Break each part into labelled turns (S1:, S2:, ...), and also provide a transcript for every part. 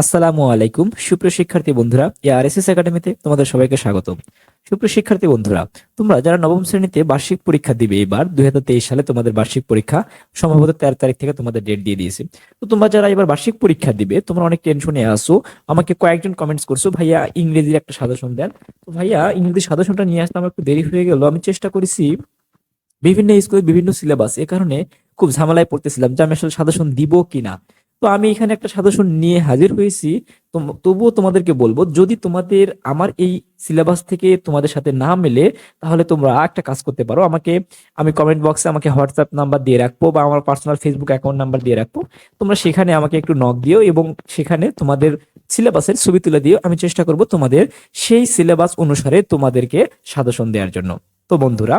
S1: আসসালামু আলাইকুম। সুপ্রিয় শিক্ষার্থী বন্ধুরা আর এস এস একাডেমিতে তোমাদের সবাইকে স্বাগত সুপ্রিয় শিক্ষার্থী বন্ধুরা, তোমরা যারা নবম শ্রেণীতে বার্ষিক পরীক্ষা দিবে এবার, দুই হাজার তেইশ সালে তোমাদের বার্ষিক পরীক্ষা সম্ভবত তেরো তারিখ থেকে তোমাদের ডেট দিয়ে দিয়েছে। তো তোমরা যারা এবার বার্ষিক পরীক্ষা দিবে, তোমরা অনেক টেনশনে আসো আমাকে কয়েকজন কমেন্টস করছ, ভাইয়া, ইংরেজির একটা সাজেশন দেন। তো ভাইয়া ইংরেজি সাজেশনটা নিয়ে আসতে আমার একটু দেরি হয়ে গেল। আমি চেষ্টা করেছি বিভিন্ন স্কুলে বিভিন্ন সিলেবাস এ কারণে খুব ঝামেলায় পড়তেছিলাম যে আমি আসলে সাজেশন দিব কিনা। তো আমি এখানে একটা সাজেশন নিয়ে হাজির হয়েছি। তবুও তোমাদেরকে বলব, যদি তোমাদের, আমার এই সিলেবাস থেকে তোমাদের সাথে না মেলে, তাহলে তোমরা একটা কাজ করতে পারো। আমাকে, আমি কমেন্ট বক্সে আমাকে হোয়াটসঅ্যাপ নাম্বার দিয়ে রাখব বা আমার পার্সোনাল ফেসবুক অ্যাকাউন্ট নাম্বার দিয়ে রাখব। তোমরা সেখানে আমাকে একটু নক দিও এবং সেখানে তোমাদের সিলেবাসের ছবি তুলে দিও। আমি চেষ্টা করব তোমাদের সেই সিলেবাস অনুসারে তোমাদেরকে সাজেশন দেওয়ার জন্য। তো বন্ধুরা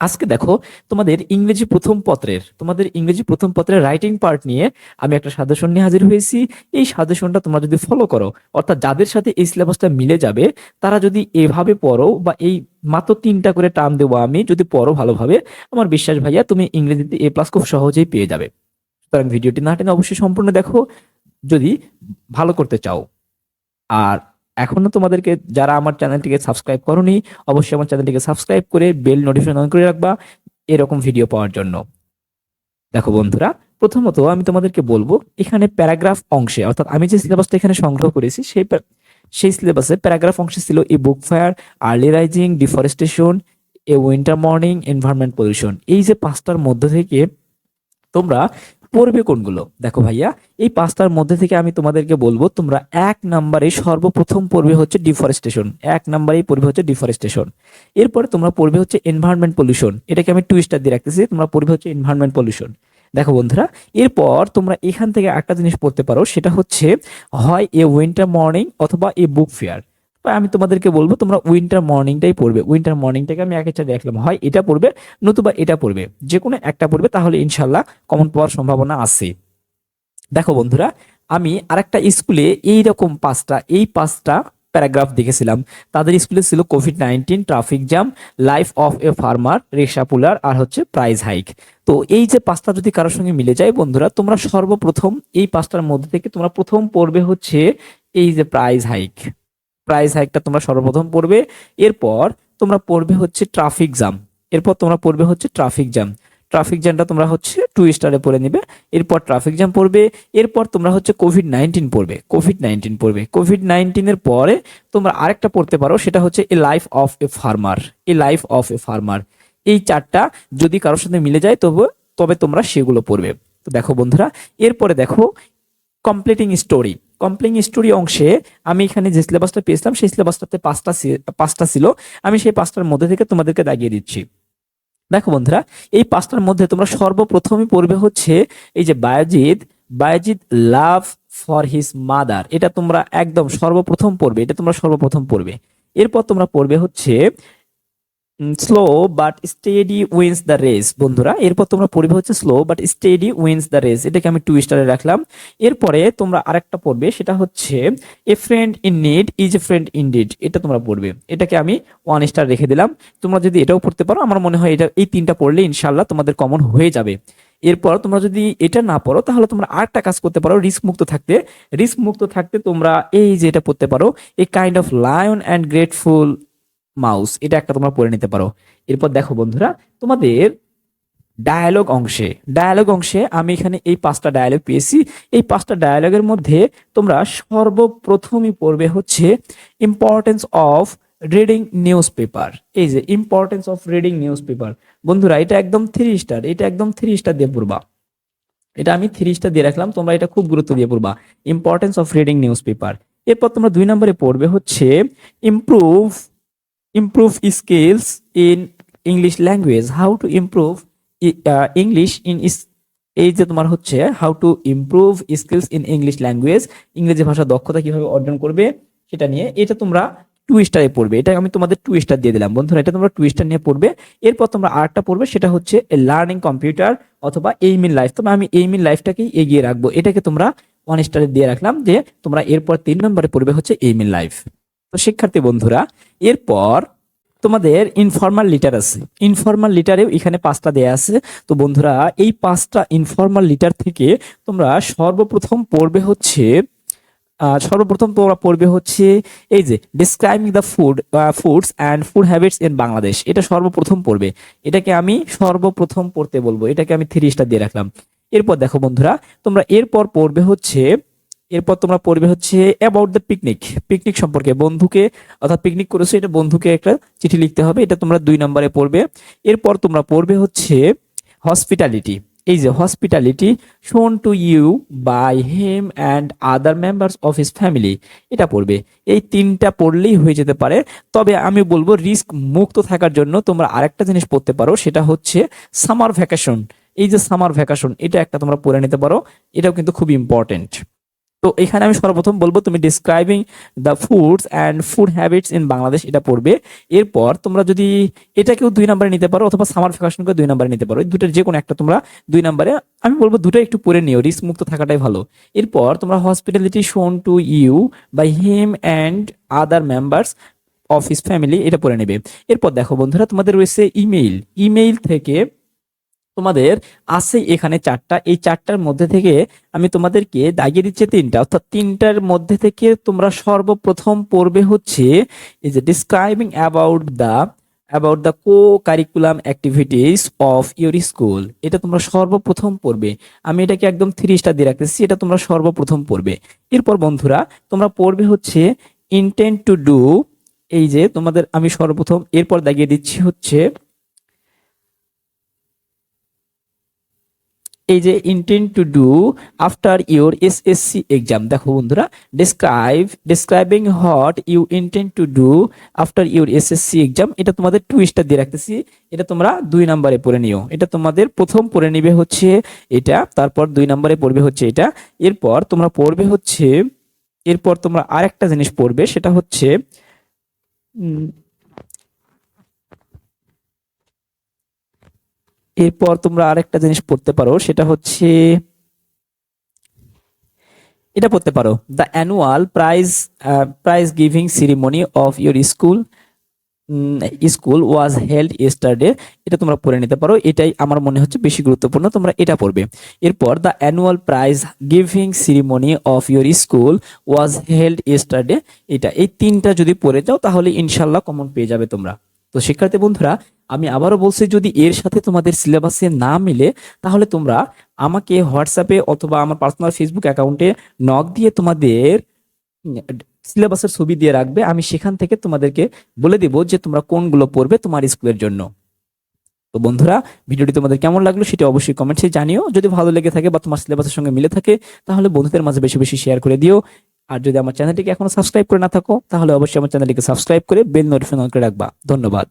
S1: আজকে দেখো তোমাদের ইংরেজি প্রথম পত্রের, তোমাদের ইংরেজি প্রথম পত্রের রাইটিং পার্ট নিয়ে আমি একটা সাজেশন নিয়ে হাজির হয়েছি। এই সাজেশনটা তোমরা যদি ফলো করো, অর্থাৎ যাদের সাথে এই সিলেবাসটা মিলে যাবে, তারা যদি এভাবে পড়ো বা এই মাত্র তিনটা করে টার্ম দেবো আমি, যদি পড়ো ভালোভাবে, আমার বিশ্বাস ভাইয়া তুমি ইংরেজিতে এ প্লাস খুব সহজেই পেয়ে যাবে। সুতরাং ভিডিওটি না টেনে অবশ্যই সম্পূর্ণ দেখো। যদি ভালো করতে চাও, আর এখনও তোমাদেরকে যারা আমার চ্যানেলটিকে সাবস্ক্রাইব করনি, অবশ্যই আমার চ্যানেলটিকে সাবস্ক্রাইব করে বেল নোটিফিকেশন অন করে রাখবা এরকম ভিডিও পাওয়ার জন্য। দেখো বন্ধুরা, প্রথমত আমি তোমাদেরকে বলব, এখানে প্যারাগ্রাফ অংশে, অর্থাৎ আমি যে সিলেবাসটা এখানে সংগ্রহ করেছি, সেই সেই সিলেবাসে প্যারাগ্রাফ অংশে ছিল a book fair, early rising, deforestation, a winter morning, environment pollution. এই যে পাঁচটার মধ্যে থেকে তোমরা পড়বে কোনগুলো? দেখো ভাইয়া, এই পাঁচটার মধ্যে থেকে আমি তোমাদেরকে বলব, তোমরা এক নাম্বারে সর্বপ্রথম পড়বে হচ্ছে ডিফরেস্টেশন। এক নাম্বারেই পড়বে হচ্ছে ডিফরেস্টেশন। এরপরে তোমরা পড়বে হচ্ছে এনভায়রনমেন্ট পলিউশন। এটাকে আমি টু স্টার দিয়ে রাখতেছি, তোমরা পড়বে হচ্ছে এনভায়রনমেন্ট পলিউশন। দেখো বন্ধুরা, এরপর তোমরা এখান থেকে একটা জিনিস পড়তে পারো, সেটা হচ্ছে হয় এ উইন্টার মর্নিং অথবা এ বুক ফেয়ার। আমি তোমাদেরকে বলব, তোমরা উইন্টার মর্নিংটাই পড়বে। উইন্টার মর্নিংটাকে আমি একের সাথে দেখলাম হয় এটা পড়বে, নতুবা এটা পড়বে। যে কোনো একটা পড়বে, তাহলে ইনশাল্লাহ কমন পাওয়ার সম্ভাবনা আছে। দেখো বন্ধুরা, আমি আরেকটা স্কুলে এই রকম পাঁচটা, এই পাঁচটা প্যারাগ্রাফ দেখেছিলাম। তাদের স্কুলে ছিল COVID nineteen traffic jam life of a farmer rickshaw puller আর হচ্ছে প্রাইজ হাইক তো এই যে পাঁচটা যদি কারোর সঙ্গে মিলে যায় বন্ধুরা, তোমরা সর্বপ্রথম এই পাঁচটার মধ্যে থেকে তোমরা প্রথম পড়বে হচ্ছে এই যে প্রাইজ হাইক প্রাইস হাইকটা তোমরা সর্বপ্রথম পড়বে। এরপর তোমরা পড়বে হচ্ছে ট্রাফিক জ্যাম এরপর তোমরা পড়বে হচ্ছে ট্রাফিক জ্যাম ট্রাফিক জ্যামটা তোমরা হচ্ছে টু স্টারে পড়ে নিবে। এরপর ট্রাফিক জ্যাম পড়বে। এরপর তোমরা হচ্ছে কোভিড নাইন্টিন পড়বে। কোভিড নাইন্টিন পড়বে। কোভিড নাইন্টিনের পরে তোমরা আরেকটা পড়তে পারো, সেটা হচ্ছে a life of a farmer a life of a farmer এই চারটা যদি কারোর সাথে মিলে যায়, তবে তবে তোমরা সেগুলো পড়বে। তো দেখো বন্ধুরা, এরপরে দেখো কমপ্লিটিং স্টোরি কমপ্লিটিং স্টোরি অংশে আমি এখানে যে সিলেবাসটা পেয়েছিলাম, সেই সিলেবাসটাতে পাঁচটা পাঁচটা ছিল। আমি সেই পাঁচটার মধ্যে থেকে তোমাদেরকে দাগিয়ে দিচ্ছি। দেখো বন্ধুরা, এই পাঁচটার মধ্যে তোমরা সর্বপ্রথমই পড়বে হচ্ছে এই যে Bayazid Bayazid love for his mother. এটা তোমরা একদম সর্বপ্রথম পড়বে, এটা তোমরা সর্বপ্রথম পড়বে। এরপর তোমরা পড়বে হচ্ছে slow but steady wins the race বন্ধুরা। এরপর তোমরা পড়বে হচ্ছে slow but steady wins the race এটাকে আমি টু স্টারে রাখলাম। এরপরে তোমরা আরেকটা পড়বে, সেটা হচ্ছে a friend in need is a friend in deed এটা তোমরা পড়বে। এটাকে আমি ওয়ান স্টার রেখে দিলাম। তোমরা যদি এটাও পড়তে পারো, আমার মনে হয় এটা, এই তিনটা পড়লে ইনশাল্লাহ তোমাদের কমন হয়ে যাবে। এরপর তোমরা যদি এটা না পড়ো, তাহলে তোমরা আরেকটা কাজ করতে পারো রিস্ক মুক্ত থাকতে। রিস্ক মুক্ত থাকতে তোমরা এই যে এটা পড়তে পারো a kind of lion and grateful mouse, এটা একটা তোমরা পড়ে নিতে পারো। এরপর দেখো বন্ধুরা, তোমাদের ডায়ালগ অংশে ডায়ালগ অংশে আমি এখানে এই পাঁচটা ডায়ালগ পেয়েছি। এই পাঁচটা ডায়ালগের মধ্যে তোমরা সর্বপ্রথমই পড়বে হচ্ছে importance of reading newspaper এই যে importance of reading newspaper বন্ধুরা, এটা একদম থ্রি স্টার এটা একদম থ্রি স্টার দিয়ে পড়বা। এটা আমি থ্রি স্টার দিয়ে রাখলাম, তোমরা এটা খুব গুরুত্ব দিয়ে পড়বা। Importance of reading newspaper এরপর তোমরা দুই নম্বরে পড়বে হচ্ছে improve improve skills in English language. How to improve uh, English in এই যে তোমার হচ্ছে how to improve skills in English language ইংরেজি ভাষা দক্ষতা কীভাবে অর্জন করবে সেটা নিয়ে এটা তোমরা টু স্টারে পড়বে। এটা আমি তোমাদের টু স্টার দিয়ে দিলাম। বন্ধুরা এটা তোমরা টু স্টার নিয়ে পড়বে। এরপর তোমরা আরেকটা পড়বে সেটা হচ্ছে লার্নিং কম্পিউটার অথবা এইম ইন লাইফ তবে আমি এইম ইন লাইফটাকেই এগিয়ে রাখব। এটাকে তোমরা ওয়ান স্টারে দিয়ে রাখলাম যে তোমরা এরপর তিন নম্বরে পড়বে হচ্ছে এইম ইন লাইফ তো শিক্ষার্থী বন্ধুরা, এরপর তোমাদের ইনফর্মাল লিটার আছে। ইনফর্মাল লিটারেও এখানে পাঁচটা দেয়া আছে। তো বন্ধুরা, এই পাঁচটা ইনফর্মাল লিটার থেকে তোমরা সর্বপ্রথম পড়বে হচ্ছে সর্বপ্রথম তোমরা পড়বে হচ্ছে এই যে describing the food foods and food habits in Bangladesh এটা সর্বপ্রথম পড়বে। এটাকে আমি সর্বপ্রথম পড়তে বলব। এটাকে আমি থ্রি স্টার দিয়ে রাখলাম। এরপর দেখো বন্ধুরা, তোমরা এরপর পড়বে হচ্ছে এরপর তোমরা পড়বে হচ্ছে অ্যাবাউট দ্য পিকনিক পিকনিক সম্পর্কে বন্ধুকে অর্থাৎ পিকনিক করেছ, এটা বন্ধুকে একটা চিঠি লিখতে হবে, এটা তোমরা দুই নম্বরে পড়বে। এরপর তোমরা পড়বে হচ্ছে হসপিটালিটি এই যে hospitality shown to you by him and other members of his family এটা পড়বে। এই তিনটা পড়লেই হয়ে যেতে পারে। তবে আমি বলব রিস্ক মুক্ত থাকার জন্য তোমরা আরেকটা জিনিস পড়তে পারো, সেটা হচ্ছে সামার ভ্যাকেশন এই যে সামার ভ্যাকেশন এটা একটা তোমরা পড়ে নিতে পারো। এটাও কিন্তু খুব ইম্পর্টেন্ট তো এখানে আমি সর্বপ্রথম বলব, তুমি describing the foods and food habits in Bangladesh এটা পড়বে। এরপর তোমরা যদি এটাকেও দুই নম্বরে নিতে পারো অথবা সামার ভ্যাকেশনকে দুই নম্বরে নিতে পারো। দুটোর যে কোনো একটা তোমরা দুই নম্বরে আমি বলব দুটো একটু পড়ে নিও রিস্ক মুক্ত থাকাটাই ভালো। এরপর তোমরা hospitality shown to you by him and other members of his family এটা পড়ে নেবে। এরপর দেখো বন্ধুরা, তোমাদের রয়েছে ইমেইল ইমেইল থেকে তোমাদের আছে এখানে চারটা। এই চারটার মধ্যে থেকে আমি তোমাদেরকে দাগিয়ে দিচ্ছি তিনটা। অর্থাৎ তিনটার মধ্যে থেকে তোমরা সর্বপ্রথম পড়বে হচ্ছে এই যে describing about the about the co curriculum activities of your school এটা তোমরা সর্বপ্রথম পড়বে। আমি এটাকে একদম থ্রি স্টার দিয়ে রাখতেছি, এটা তোমরা সর্বপ্রথম পড়বে। এরপর বন্ধুরা, তোমরা পড়বে হচ্ছে ইন্টেন্ট টু ডু এই যে তোমাদের আমি সর্বপ্রথম, এরপর দাগিয়ে দিচ্ছি হচ্ছে এই যে intent to do after your SSC exam দেখো বন্ধুরা describe describing what you intent to do after your SSC exam এটা তোমাদের টু স্টার দিয়ে রাখতেছি, এটা তোমরা দুই নম্বরে পড়ে নিও। এটা তোমাদের প্রথম পড়ে নিবে হচ্ছে এটা, তারপর দুই নম্বরে পড়বে হচ্ছে এটা, এরপর তোমরা পড়বে হচ্ছে, এরপর তোমরা আরেকটা জিনিস পড়বে, সেটা হচ্ছে এরপর তোমরা আরেকটা জিনিস পড়তে পারো, সেটা হচ্ছে, এটা পড়তে পারো the annual prize prize giving ceremony of your school school was held yesterday এটা তোমরা পড়ে নিতে পারো, এটাই আমার মনে হচ্ছে বেশি গুরুত্বপূর্ণ, তোমরা এটা পড়বে। এরপর the annual prize giving ceremony of your school was held yesterday এটা, এই তিনটা যদি পড়ে যাও, তাহলে ইনশাল্লাহ কমন পেয়ে যাবে তোমরা। তো শিক্ষার্থী বন্ধুরা, আমি আবারও বলছি, যদি এর সাথে তোমাদের সিলেবাসে না মিলে, তাহলে তোমরা আমাকে হোয়াটসঅ্যাপে অথবা আমার পার্সোনাল ফেসবুক অ্যাকাউন্টে নক দিয়ে তোমাদের সিলেবাসের ছবি দিয়ে রাখবে। আমি সেখান থেকে তোমাদেরকে বলে দেব যে তোমরা কোনগুলো পড়বে তোমার স্কুলের জন্য। তো বন্ধুরা, ভিডিওটি তোমাদের কেমন লাগল সেটা অবশ্যই কমেন্টসে জানিও। যদি ভালো লেগে থাকে বা তোমার সিলেবাসের সঙ্গে মিলে থাকে, তাহলে বন্ধুদের মাঝে বেশি বেশি শেয়ার করে দিও। আর যদি আমার চ্যানেলটিকে এখনও সাবস্ক্রাইব করে না থাকো, তাহলে অবশ্যই আমার চ্যানেলটিকে সাবস্ক্রাইব করে বেল নোটিফিকেশন করে রাখবা। ধন্যবাদ।